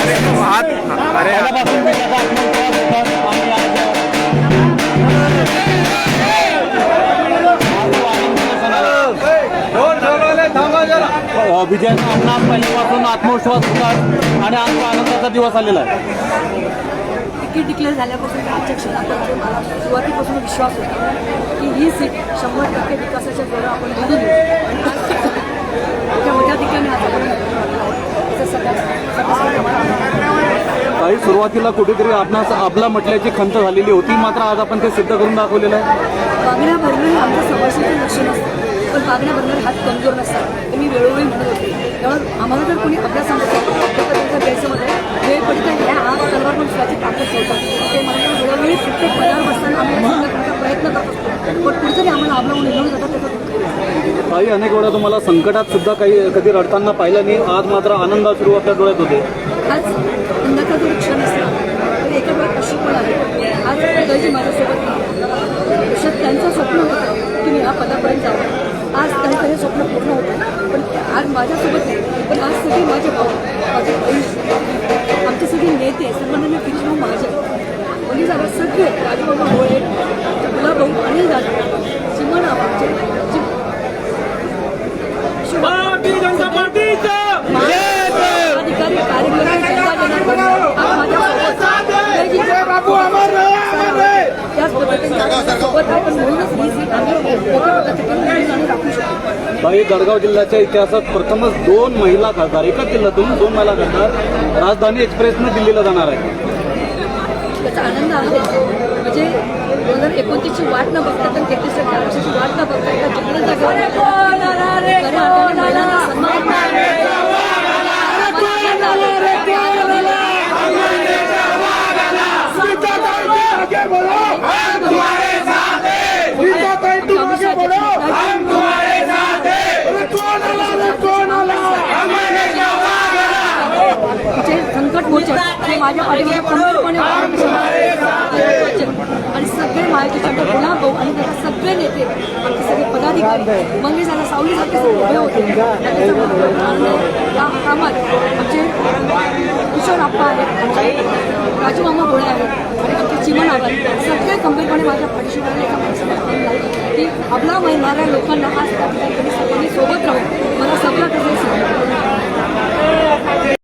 हात अरे पहिल्यापासून मी आज पहिल्यापासून आत्मविश्वास होता आणि आज आनंदाचा दिवस आलेला आहे तिकीट डिक्लेअर झाल्यापासून म्हणजे त्या क्षणापर्यंत मला सुरुवातीपासून विश्वास होता की ही सीट शंभर टक्के विकासाच्या जोरा आपण निवडून येऊ. आणि आज मोठ्या मोठ्या ठिकाणी आज आपण निवडून आलो. त्याचं सगळ्यात सगळ्यात काही सुरुवातीला कुठेतरी आपणास आपला म्हटल्याची खंत झालेली होती मात्र आज आपण ते सिद्ध करून दाखवलेलं आहे. मागण्या भरणं हे आमचं समाजाचं लक्ष नसतं पण भरणारे हात कमजोर नसतात. मी वेळोवेळी म्हणत होते. त्यामुळे आम्हाला जर कोणी आपल्या वेळ ह्या तलवार पण सुद्धा ताकद ठेवतात. ते मला वेळोवेळी प्रत्येक पदावर बसताना आम्ही प्रयत्न करत असतो. पण कुठेतरी आम्हाला आपलं निघून जातात. काही अनेक वेळा तुम्हाला संकटात सुद्धा काही कधी रडताना पाहिलं नाही. आज मात्र आनंद सुरू आपल्या डोळ्यात होते आज अंधाचा जो क्षण असला तर एका वेळात अशी पण आहे आज उदयजी माझ्यासोबत नाही. आयुष्यात त्यांचं स्वप्न होतं की मी या पदापर्यंत जावं. आज त्यांचं हे स्वप्न पूर्ण होतं. पण आज माझ्यासोबत नाही. पण आज सगळे माझे भाऊ माझे आमचे सगळे नेते सर्वांना फिरीश भाऊ माझे म्हणजे झालं सगळे राजबाबा होळे गुलाब भाऊ अनिल दादा चिमण आमचे चिम- अधिकारी कार्यकर्ते जनता जनार्दन आज माझ्यासोबत त्याच पद्धतीने सोबत आहे पण म्हणूनच ही सीट आम्ही मोठ्या पद्धतीने निवडून आणि राखू काही जळगाव जिल्ह्याच्या इतिहासात प्रथमच दोन महिला खासदार एकाच जिल्ह्यातून दोन महिला खासदार राजधानी एक्सप्रेसनं दिल्लीला जाणार आहे त्याचा आनंद आहे. म्हणजे दोन हजार एकोणतीसची वाट न बघता तर तेहतीस वर्षाची वाट न बघता एका जिल्ह्यात जागेवर माझ्या पाठीमध्ये पूर्णपणे आणि सगळे माझे चंद्र गुलाब भाऊ आणि त्याचे सगळे नेते आमचे सगळे पदाधिकारी मंगेश झाला सावली सारखे उभे होते. त्या कामात आमचे किशोर आप्पा आहेत आमचे राजू मामा भोळे आहेत आणि आमचे चिमन आहेत. सगळे कंपनीपणे माझ्या पाठीशी की आपला महिनाऱ्या लोकांना आज त्या ठिकाणी